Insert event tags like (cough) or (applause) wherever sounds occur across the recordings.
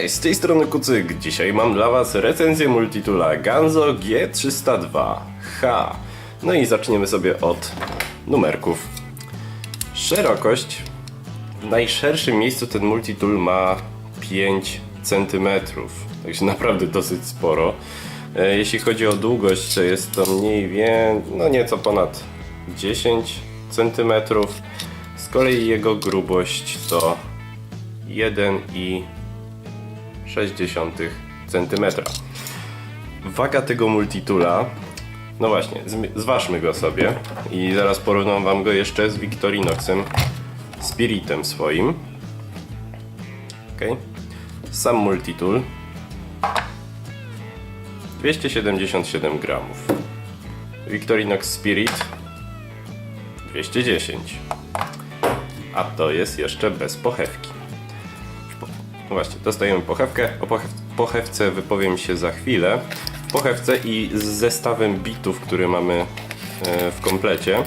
Cześć, z tej strony Kucyk. Dzisiaj mam dla Was recenzję multitula Ganzo G302H. No i zaczniemy sobie od numerków. Szerokość. W najszerszym miejscu ten multitool ma 5 cm, także naprawdę dosyć sporo. E, Jeśli chodzi o długość, to jest to mniej więcej, no nieco ponad 10 cm. Z kolei jego grubość to 1,6 cm. Waga tego multitula, no właśnie, zważmy go sobie i zaraz porównam Wam go jeszcze z Victorinoxem Spiritem swoim. Ok. Sam multitool 277 gramów. Victorinox Spirit 210. A to jest jeszcze bez pochewki. No właśnie, dostajemy pochewkę. O pochew pochewce wypowiem się za chwilę. W pochewce i z zestawem bitów, który mamy e, w komplecie.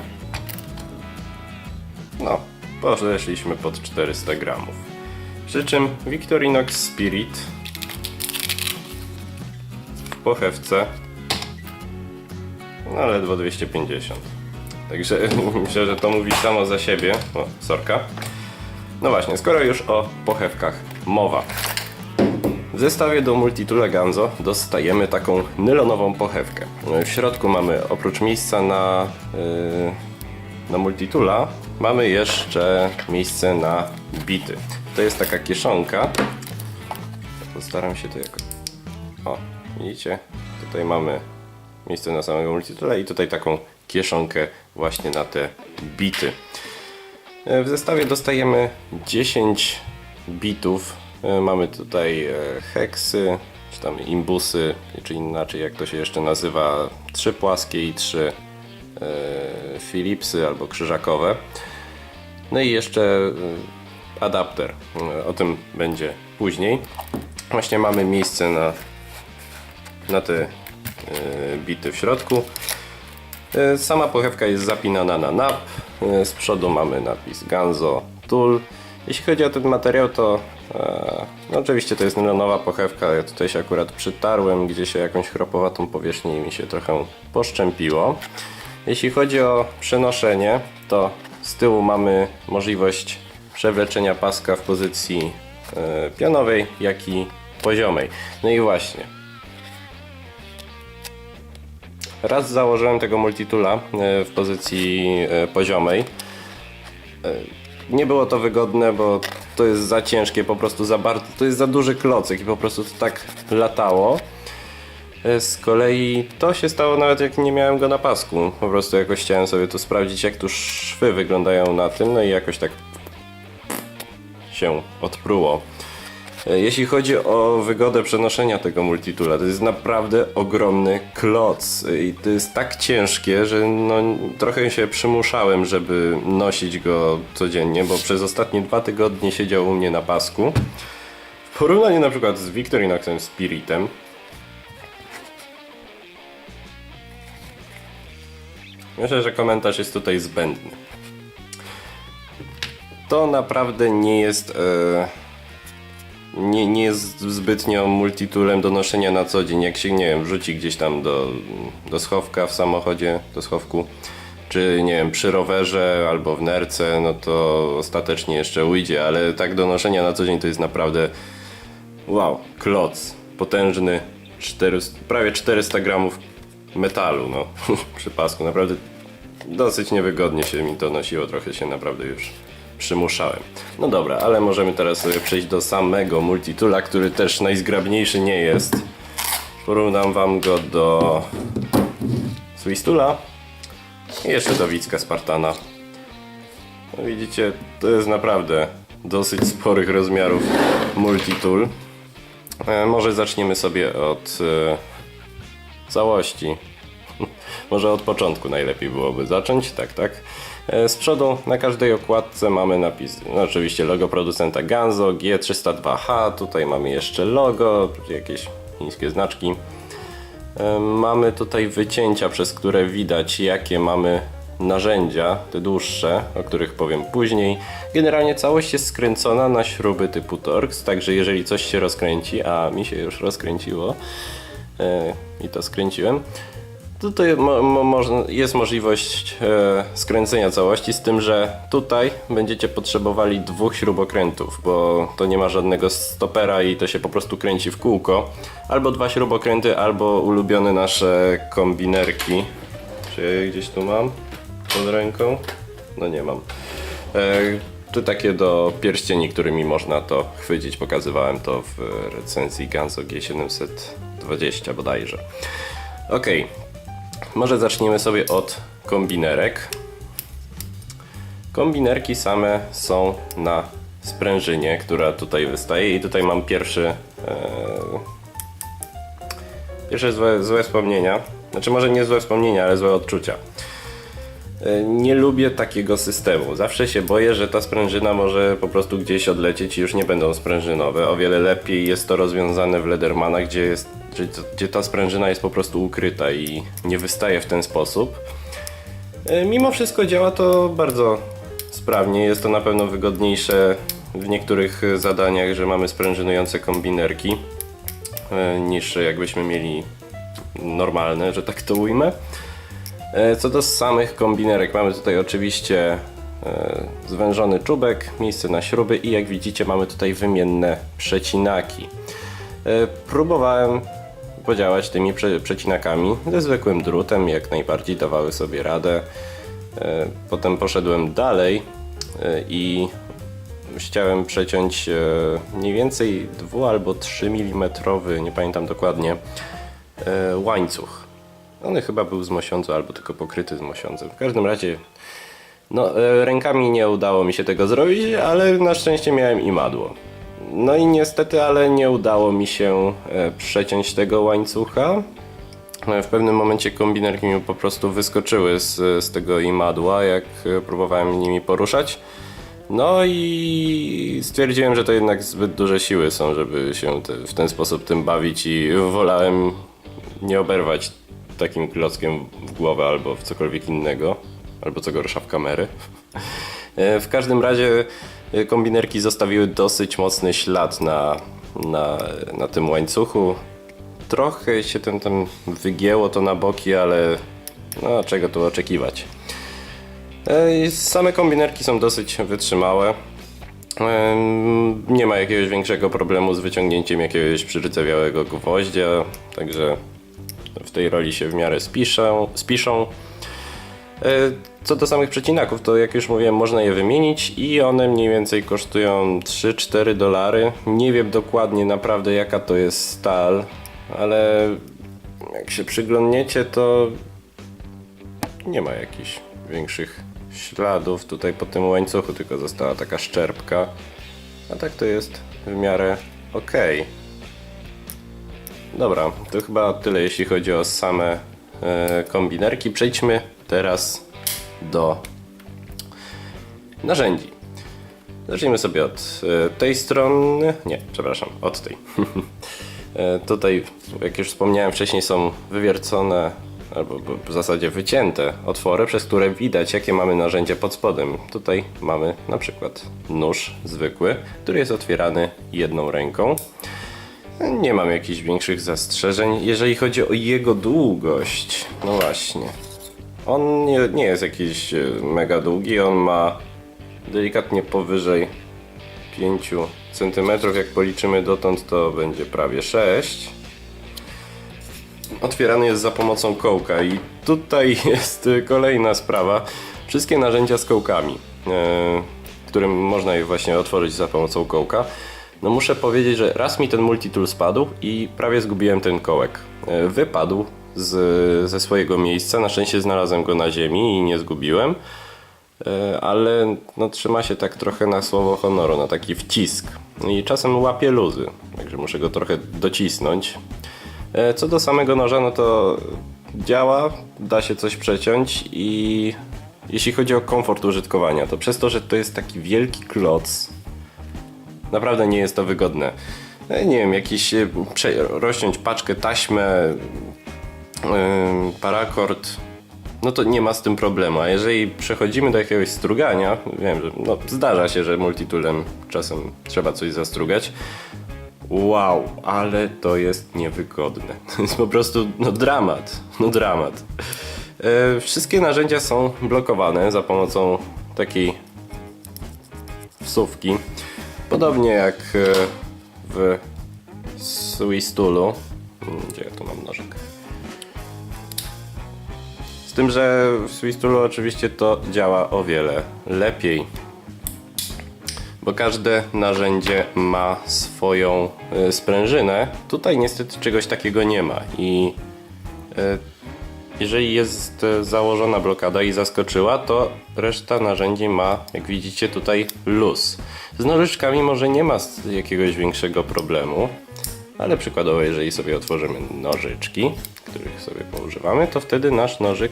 No, podeszliśmy pod 400 gramów. Przy czym Victorinox Spirit w pochewce no ledwo 250. Także (laughs) myślę, że to mówi samo za siebie. O, sorka. No właśnie, skoro już o pochewkach mowa. W zestawie do Multitula Ganzo dostajemy taką nylonową pochewkę. W środku mamy oprócz miejsca na, yy, na Multitula, mamy jeszcze miejsce na bity. To jest taka kieszonka. Postaram się to jakoś... O, widzicie? Tutaj mamy miejsce na samego Multitula i tutaj taką kieszonkę właśnie na te bity. W zestawie dostajemy 10 bitów. E, Mamy tutaj e, heksy, czy tam imbusy, czy inaczej jak to się jeszcze nazywa, trzy płaskie i trzy e, Philipsy albo krzyżakowe. No i jeszcze adapter. O tym będzie później. Właśnie mamy miejsce na, na te bity w środku. Sama pochewka jest zapinana na nap. Z przodu mamy napis Ganzo Tool. Jeśli chodzi o ten materiał, to e, no oczywiście to jest nylonowa pochewka. Ja tutaj się akurat przytarłem, gdzie się jakąś chropowatą powierzchnię mi się trochę poszczępiło. Jeśli chodzi o przenoszenie, to z tyłu mamy możliwość przewleczenia paska w pozycji e, pionowej, jak i poziomej. No i właśnie, Raz założyłem tego multitula e, w pozycji e, poziomej. E, Nie było to wygodne, bo to jest za ciężkie, po prostu za bardzo, to jest za duży klocek i po prostu to tak latało. E, Z kolei to się stało nawet jak nie miałem go na pasku. Po prostu jakoś chciałem sobie tu sprawdzić jak tu szwy wyglądają na tym, no i jakoś tak się odpruło. E, Jeśli chodzi o wygodę przenoszenia tego multitula, to jest naprawdę ogromny kloc E, i to jest tak ciężkie, że no, trochę się przymuszałem, żeby nosić go codziennie, bo przez ostatnie dwa tygodnie siedział u mnie na pasku. W porównaniu na przykład z Victorinoxem Spiritem, myślę, że komentarz jest tutaj zbędny. To naprawdę nie jest... E, nie, nie jest zbytnio multitoolem do noszenia na co dzień. Jak się, nie wiem, wrzuci gdzieś tam do, do schowka w samochodzie, do schowku, czy nie wiem, przy rowerze albo w nerce, no to ostatecznie jeszcze ujdzie, ale tak do noszenia na co dzień to jest naprawdę wow, kloc, potężny, 400, prawie 400 gramów metalu, no, (laughs) przy pasku, naprawdę dosyć niewygodnie się mi to nosiło, trochę się naprawdę już przymuszałem. No dobra, ale możemy teraz sobie przejść do samego multitula, który też najzgrabniejszy nie jest. Porównam wam go do Swistula i jeszcze do Wicka Spartana. No widzicie, to jest naprawdę dosyć sporych rozmiarów multitool. E, może zaczniemy sobie od e, całości. (laughs) Może od początku najlepiej byłoby zacząć, tak, tak. E, Z przodu na każdej okładce mamy napis, no oczywiście logo producenta Ganzo G302H, tutaj mamy jeszcze logo, jakieś chińskie znaczki. E, Mamy tutaj wycięcia, przez które widać jakie mamy narzędzia, te dłuższe, o których powiem później. Generalnie całość jest skręcona na śruby typu Torx, także jeżeli coś się rozkręci, a mi się już rozkręciło e, i to skręciłem, Tutaj mo, mo, jest możliwość e, skręcenia całości, z tym, że tutaj będziecie potrzebowali dwóch śrubokrętów, bo to nie ma żadnego stopera i to się po prostu kręci w kółko. Albo dwa śrubokręty, albo ulubione nasze kombinerki. Czy ja je gdzieś tu mam pod ręką? No nie mam. E, tu takie do pierścieni, którymi można to chwycić. Pokazywałem to w recenzji Ganzo G720 bodajże. Okej, może zaczniemy sobie od kombinerek. Kombinerki same są na sprężynie, która tutaj wystaje i tutaj mam pierwszy e, pierwsze złe, złe wspomnienia. Znaczy może nie złe wspomnienia, ale złe odczucia. E, Nie lubię takiego systemu. Zawsze się boję, że ta sprężyna może po prostu gdzieś odlecieć i już nie będą sprężynowe. O wiele lepiej jest to rozwiązane w Ledermana, gdzie, jest, gdzie, ta sprężyna jest po prostu ukryta i nie wystaje w ten sposób. E, Mimo wszystko działa to bardzo sprawnie. Jest to na pewno wygodniejsze w niektórych zadaniach, że mamy sprężynujące kombinerki e, niż jakbyśmy mieli normalne, że tak to ujmę. E, Co do samych kombinerek, mamy tutaj oczywiście e, zwężony czubek, miejsce na śruby i jak widzicie mamy tutaj wymienne przecinaki. E, Próbowałem podziałać tymi prze przecinakami ze zwykłym drutem, jak najbardziej dawały sobie radę. Potem poszedłem dalej i chciałem przeciąć mniej więcej 2 albo 3 mm, nie pamiętam dokładnie, łańcuch. On chyba był z mosiądzu albo tylko pokryty z mosiądzem. W każdym razie no, e, rękami nie udało mi się tego zrobić, ale na szczęście miałem imadło. No i niestety, ale nie udało mi się e, przeciąć tego łańcucha. E, W pewnym momencie kombinerki mi po prostu wyskoczyły z, z tego imadła, jak próbowałem nimi poruszać. No i stwierdziłem, że to jednak zbyt duże siły są, żeby się te, w ten sposób tym bawić i wolałem nie oberwać takim klockiem w głowę albo w cokolwiek innego, albo co gorsza w kamery. E, W każdym razie e, kombinerki zostawiły dosyć mocny ślad na, na, na tym łańcuchu. Trochę się ten, ten wygięło to na boki, ale no czego tu oczekiwać. E, Same kombinerki są dosyć wytrzymałe. Nie ma jakiegoś większego problemu z wyciągnięciem jakiegoś przyrzewiałego gwoździa, także w tej roli się w miarę spiszą. spiszą. E, Co do samych przecinaków, to jak już mówiłem, można je wymienić i one mniej więcej kosztują 3-4 dolary. Nie wiem dokładnie naprawdę jaka to jest stal, ale jak się przyglądniecie, to nie ma jakichś większych śladów tutaj po tym łańcuchu, tylko została taka szczerbka. A tak to jest w miarę okej. Dobra, to chyba tyle jeśli chodzi o same e, kombinerki. Przejdźmy teraz do narzędzi. Zacznijmy sobie od e, tej strony. Nie, przepraszam, od tej. (laughs) E, Tutaj, jak już wspomniałem wcześniej, są wywiercone albo w zasadzie wycięte otwory, przez które widać, jakie mamy narzędzie pod spodem. Tutaj mamy na przykład nóż zwykły, który jest otwierany jedną ręką. Nie mam jakichś większych zastrzeżeń. Jeżeli chodzi o jego długość, no właśnie. On nie, nie jest jakiś e, mega długi, on ma delikatnie powyżej 5 cm. Jak policzymy dotąd, to będzie prawie 6. Otwierany jest za pomocą kołka i tutaj (laughs) jest kolejna sprawa. Wszystkie narzędzia z kołkami, e, którym można je właśnie otworzyć za pomocą kołka. No muszę powiedzieć, że raz mi ten multitool spadł i prawie zgubiłem ten kołek. E, Wypadł z, ze swojego miejsca, na szczęście znalazłem go na ziemi i nie zgubiłem. E, ale no, trzyma się tak trochę na słowo honoru, na taki wcisk. I czasem łapie luzy, także muszę go trochę docisnąć. E, Co do samego noża, no to działa, da się coś przeciąć i jeśli chodzi o komfort użytkowania, to przez to, że to jest taki wielki kloc, naprawdę nie jest to wygodne. E, Nie wiem, jakiś e, rozciąć paczkę, taśmę, e, parakord, no to nie ma z tym problemu. A jeżeli przechodzimy do jakiegoś strugania, wiem, że no, zdarza się, że multitoolem czasem trzeba coś zastrugać. Wow, ale to jest niewygodne. (laughs) To jest po prostu no dramat, no dramat. E, wszystkie narzędzia są blokowane za pomocą takiej wsówki. Podobnie jak e, w Swistulu. Gdzie ja tu mam nożyk? Z tym, że w Swistulu oczywiście to działa o wiele lepiej. Bo każde narzędzie ma swoją e, sprężynę. Tutaj niestety czegoś takiego nie ma i e, jeżeli jest założona blokada i zaskoczyła, to reszta narzędzi ma, jak widzicie tutaj, luz. Z nożyczkami może nie ma jakiegoś większego problemu, ale przykładowo jeżeli sobie otworzymy nożyczki, których sobie poużywamy, to wtedy nasz nożyk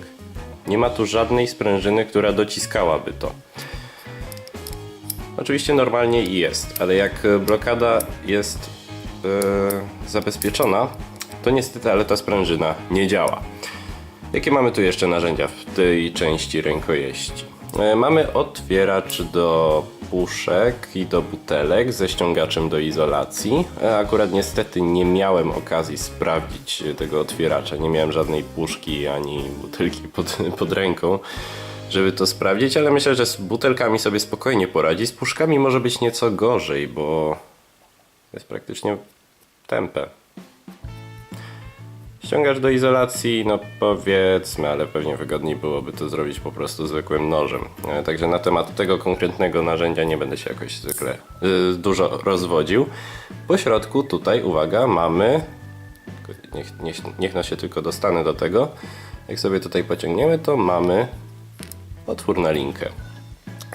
nie ma tu żadnej sprężyny, która dociskałaby to. Oczywiście normalnie jest, ale jak e, blokada jest e, zabezpieczona, to niestety, ale ta sprężyna nie działa. Jakie mamy tu jeszcze narzędzia w tej części rękojeści? E, Mamy otwieracz do puszek i do butelek ze ściągaczem do izolacji. E, Akurat niestety nie miałem okazji sprawdzić tego otwieracza. Nie miałem żadnej puszki ani butelki pod, (laughs) pod ręką, żeby to sprawdzić, ale myślę, że z butelkami sobie spokojnie poradzi. Z puszkami może być nieco gorzej, bo jest praktycznie tępe. Ściągasz do izolacji, no powiedzmy, ale pewnie wygodniej byłoby to zrobić po prostu zwykłym nożem. E, Także na temat tego konkretnego narzędzia nie będę się jakoś zwykle y, dużo rozwodził. Po środku tutaj, uwaga, mamy... Niech, niech, niech no się tylko dostanę do tego. Jak sobie tutaj pociągniemy, to mamy otwór na linkę.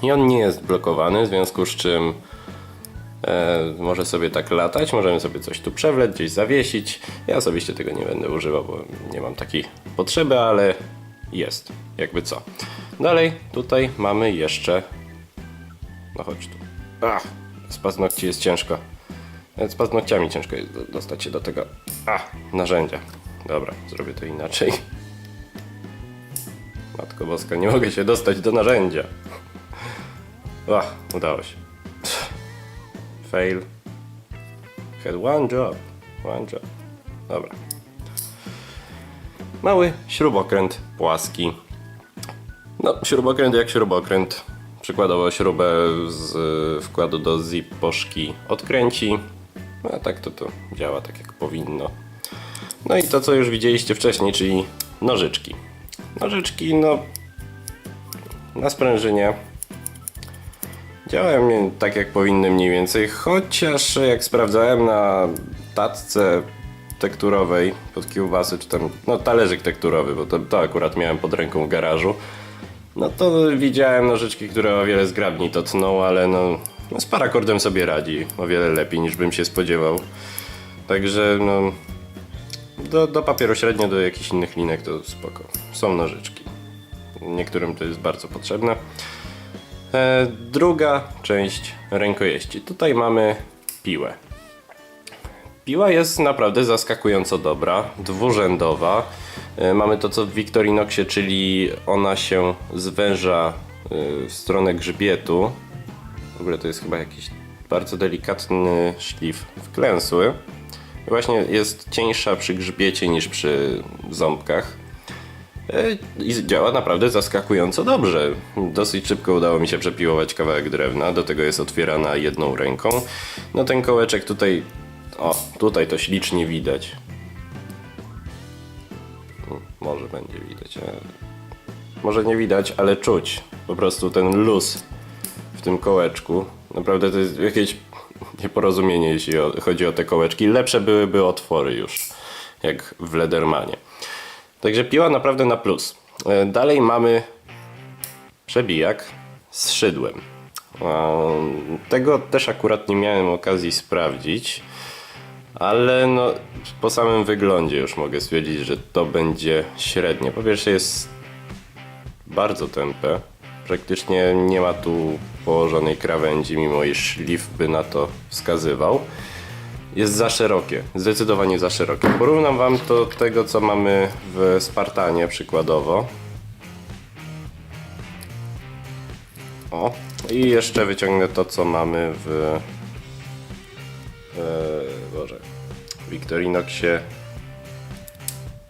I on nie jest blokowany, w związku z czym może sobie tak latać, możemy sobie coś tu przewlec, gdzieś zawiesić. Ja osobiście tego nie będę używał, bo nie mam takiej potrzeby, ale jest, jakby co. Dalej, tutaj mamy jeszcze... No chodź tu. Ach, z paznokci jest ciężko. Nawet z paznokciami ciężko jest do- dostać się do tego... Ach, narzędzia. Dobra, zrobię to inaczej. Matko Boska, nie mogę się dostać do narzędzia. Ach, udało się. Fail. Had one job. One job. Dobra. Mały śrubokręt płaski. No, śrubokręt jak śrubokręt. Przykładowo śrubę z y, wkładu do zip poszki odkręci. No, a tak to to działa tak jak powinno. No i to co już widzieliście wcześniej, czyli nożyczki. Nożyczki, no na sprężynie Działają mnie tak jak powinny mniej więcej, chociaż jak sprawdzałem na tacce tekturowej pod kiełbasy, czy tam, no talerzyk tekturowy, bo to, to akurat miałem pod ręką w garażu, no to widziałem nożyczki, które o wiele zgrabniej to tną, ale no, no z parakordem sobie radzi o wiele lepiej niż bym się spodziewał. Także no, do, do papieru średnio, do jakichś innych linek to spoko. Są nożyczki. Niektórym to jest bardzo potrzebne. E, druga część rękojeści. Tutaj mamy piłę. Piła jest naprawdę zaskakująco dobra, dwurzędowa. E, mamy to co w Victorinoxie, czyli ona się zwęża e, w stronę grzbietu. W ogóle to jest chyba jakiś bardzo delikatny szlif wklęsły. Właśnie jest cieńsza przy grzbiecie niż przy ząbkach. E, I działa naprawdę zaskakująco dobrze. Dosyć szybko udało mi się przepiłować kawałek drewna, do tego jest otwierana jedną ręką. No ten kołeczek tutaj, o, tutaj to ślicznie widać. Hmm, Może będzie widać. Może nie widać, ale czuć po prostu ten luz w tym kołeczku. Naprawdę to jest jakieś nieporozumienie, jeśli chodzi o te kołeczki. Lepsze byłyby otwory już, jak w Ledermanie. Także piła naprawdę na plus. E, Dalej mamy przebijak z szydłem. Um, Tego też akurat nie miałem okazji sprawdzić, ale no, po samym wyglądzie już mogę stwierdzić, że to będzie średnie. Po pierwsze jest bardzo tępe. Praktycznie nie ma tu położonej krawędzi, mimo iż szlif by na to wskazywał jest za szerokie, zdecydowanie za szerokie. Porównam wam to do tego, co mamy w Spartanie przykładowo. O, i jeszcze wyciągnę to, co mamy w... E, Boże... Victorinoxie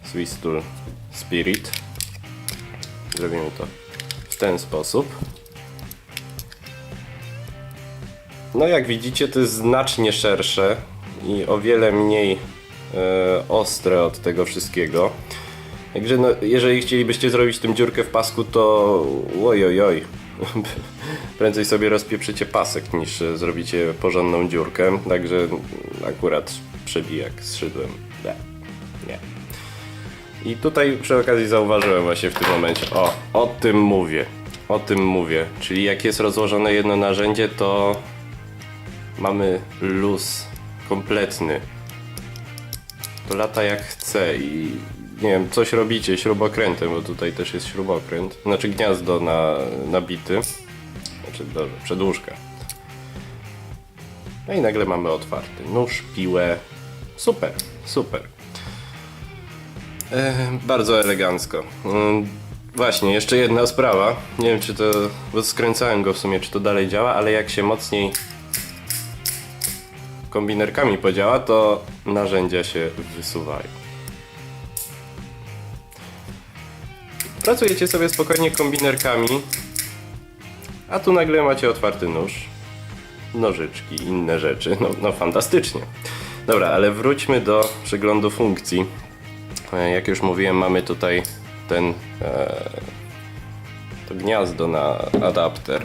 Swiss Tool Spirit. Zrobimy to w ten sposób. No jak widzicie to jest znacznie szersze i o wiele mniej e, ostre od tego wszystkiego. Także no, jeżeli chcielibyście zrobić tym dziurkę w pasku to ojojoj. (laughs) Prędzej sobie rozpieprzycie pasek niż zrobicie porządną dziurkę. Także akurat przebijak z szydłem. Nie. Nie. I tutaj przy okazji zauważyłem właśnie w tym momencie, o, o tym mówię, o tym mówię. Czyli jak jest rozłożone jedno narzędzie, to mamy luz kompletny. To lata jak chce i nie wiem, coś robicie śrubokrętem, bo tutaj też jest śrubokręt, znaczy gniazdo na, nabity, znaczy dobrze, przedłużka. No i nagle mamy otwarty nóż, piłę, super, super. E, bardzo elegancko. Mm, Właśnie, jeszcze jedna sprawa. Nie wiem, czy to. Bo skręcałem go w sumie, czy to dalej działa, ale jak się mocniej kombinerkami podziała, to narzędzia się wysuwają. Pracujecie sobie spokojnie kombinerkami, a tu nagle macie otwarty nóż, nożyczki, inne rzeczy. No, no fantastycznie. Dobra, ale wróćmy do przeglądu funkcji. E, Jak już mówiłem, mamy tutaj ten e, to gniazdo na adapter.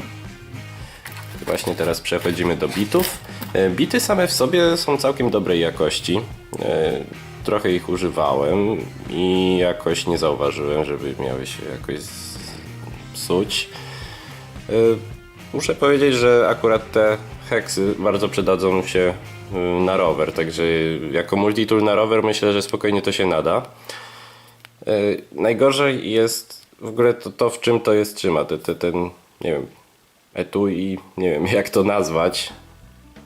Właśnie teraz przechodzimy do bitów. E, Bity same w sobie są całkiem dobrej jakości. E, Trochę ich używałem i jakoś nie zauważyłem, żeby miały się jakoś psuć. E, Muszę powiedzieć, że akurat te heksy bardzo przydadzą się na rower, także jako multitool na rower myślę, że spokojnie to się nada. Najgorzej jest w ogóle to, to w czym to jest trzyma, te, te, ten, nie wiem, etui, nie wiem (laughs) jak to nazwać,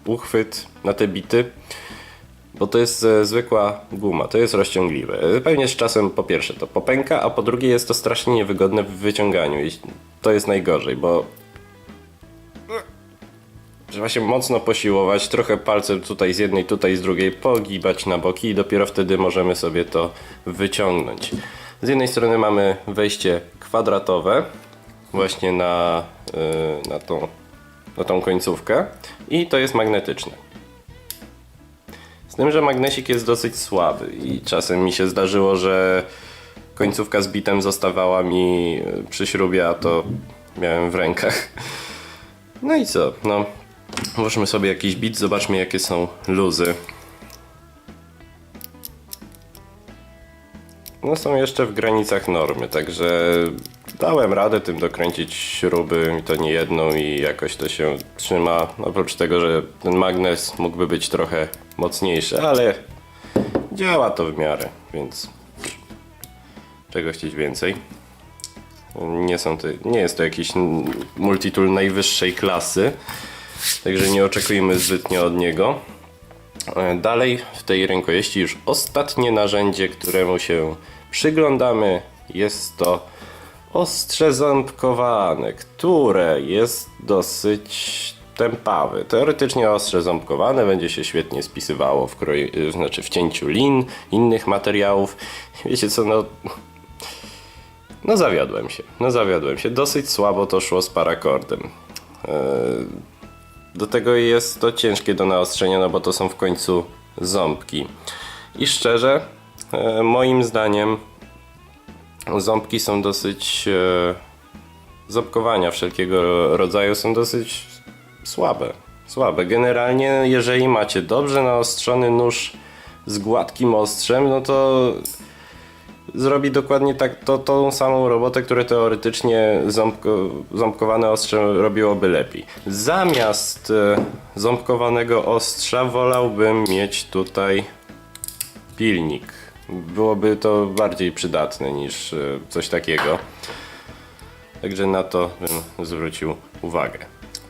uchwyt na te bity, bo to jest e, zwykła guma, to jest rozciągliwe. E, Pewnie z czasem po pierwsze to popęka, a po drugie jest to strasznie niewygodne w wyciąganiu i to jest najgorzej, bo trzeba się mocno posiłować, trochę palcem tutaj z jednej, tutaj z drugiej, pogibać na boki i dopiero wtedy możemy sobie to wyciągnąć. Z jednej strony mamy wejście kwadratowe, właśnie na, na, tą, na tą końcówkę i to jest magnetyczne. Z tym, że magnesik jest dosyć słaby i czasem mi się zdarzyło, że końcówka z bitem zostawała mi y, przy śrubie, a to miałem w rękach. No i co? No, włóżmy sobie jakiś bit, zobaczmy jakie są luzy. No są jeszcze w granicach normy, także dałem radę tym dokręcić śruby to nie jedną i jakoś to się trzyma. Oprócz tego, że ten magnes mógłby być trochę mocniejszy, ale działa to w miarę, więc czego chcieć więcej. Nie, są to, nie jest to jakiś multitool najwyższej klasy, także nie oczekujmy zbytnio od niego. E, Dalej w tej rękojeści już ostatnie narzędzie, któremu się przyglądamy, jest to ostrze ząbkowane, które jest dosyć tępawe. Teoretycznie ostrze ząbkowane będzie się świetnie spisywało w, kroj, y, znaczy w cięciu lin, innych materiałów. Wiecie co, no no zawiodłem się, no zawiodłem się. Dosyć słabo to szło z parakordem. Eee, Do tego jest to ciężkie do naostrzenia, no bo to są w końcu ząbki. I szczerze, e, moim zdaniem ząbki są dosyć... E, ząbkowania wszelkiego rodzaju są dosyć słabe. Słabe. Generalnie, jeżeli macie dobrze naostrzony nóż z gładkim ostrzem, no to zrobi dokładnie tak, to, tą samą robotę, które teoretycznie ząbko, ząbkowane ostrze robiłoby lepiej. Zamiast e, ząbkowanego ostrza wolałbym mieć tutaj pilnik. Byłoby to bardziej przydatne niż e, coś takiego. Także na to bym zwrócił uwagę.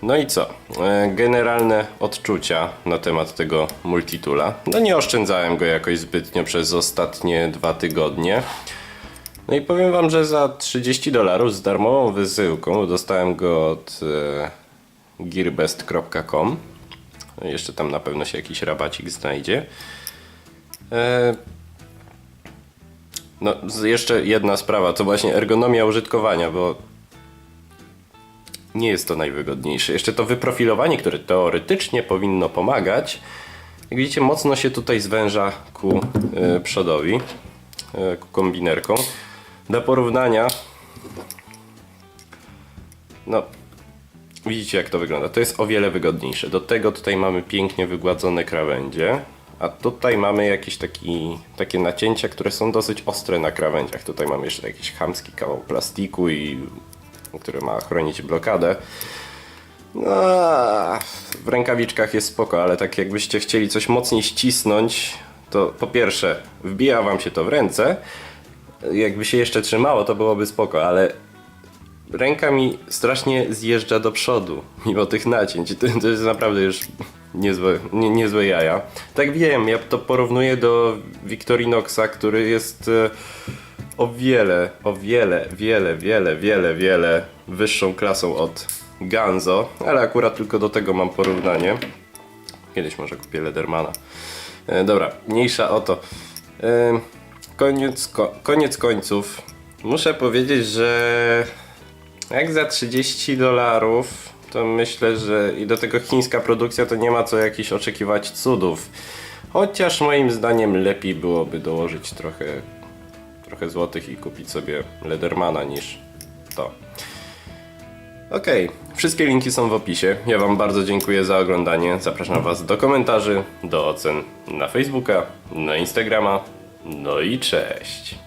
No i co? E, Generalne odczucia na temat tego multitula. No nie oszczędzałem go jakoś zbytnio przez ostatnie dwa tygodnie. No i powiem wam, że za 30 dolarów z darmową wysyłką dostałem go od e, gearbest.com. Jeszcze tam na pewno się jakiś rabacik znajdzie. No, jeszcze jedna sprawa, to właśnie ergonomia użytkowania, bo nie jest to najwygodniejsze. Jeszcze to wyprofilowanie, które teoretycznie powinno pomagać, jak widzicie, mocno się tutaj zwęża ku e, przodowi, e, ku kombinerkom. Dla porównania, no, widzicie jak to wygląda. To jest o wiele wygodniejsze. Do tego tutaj mamy pięknie wygładzone krawędzie, a tutaj mamy jakieś taki, takie nacięcia, które są dosyć ostre na krawędziach. Tutaj mamy jeszcze jakiś chamski kawał plastiku, i, który ma chronić blokadę. No, w rękawiczkach jest spoko, ale tak jakbyście chcieli coś mocniej ścisnąć, to po pierwsze wbija wam się to w ręce, jakby się jeszcze trzymało, to byłoby spoko, ale ręka mi strasznie zjeżdża do przodu, mimo tych nacięć. To, to jest naprawdę już niezłe, nie, niezłe jaja. Tak wiem, ja to porównuję do Victorinoxa, który jest e, o wiele, o wiele, wiele, wiele, wiele, wiele wyższą klasą od Ganzo, ale akurat tylko do tego mam porównanie. Kiedyś może kupię Ledermana. E, dobra, mniejsza o to. E, koniec, ko, koniec końców. Muszę powiedzieć, że jak za 30 dolarów, to myślę, że i do tego chińska produkcja to nie ma co jakichś oczekiwać cudów. Chociaż moim zdaniem lepiej byłoby dołożyć trochę, trochę złotych i kupić sobie Ledermana niż to. Okej, wszystkie linki są w opisie. Ja Wam bardzo dziękuję za oglądanie. Zapraszam Was do komentarzy, do ocen na Facebooka, na Instagrama. No i cześć.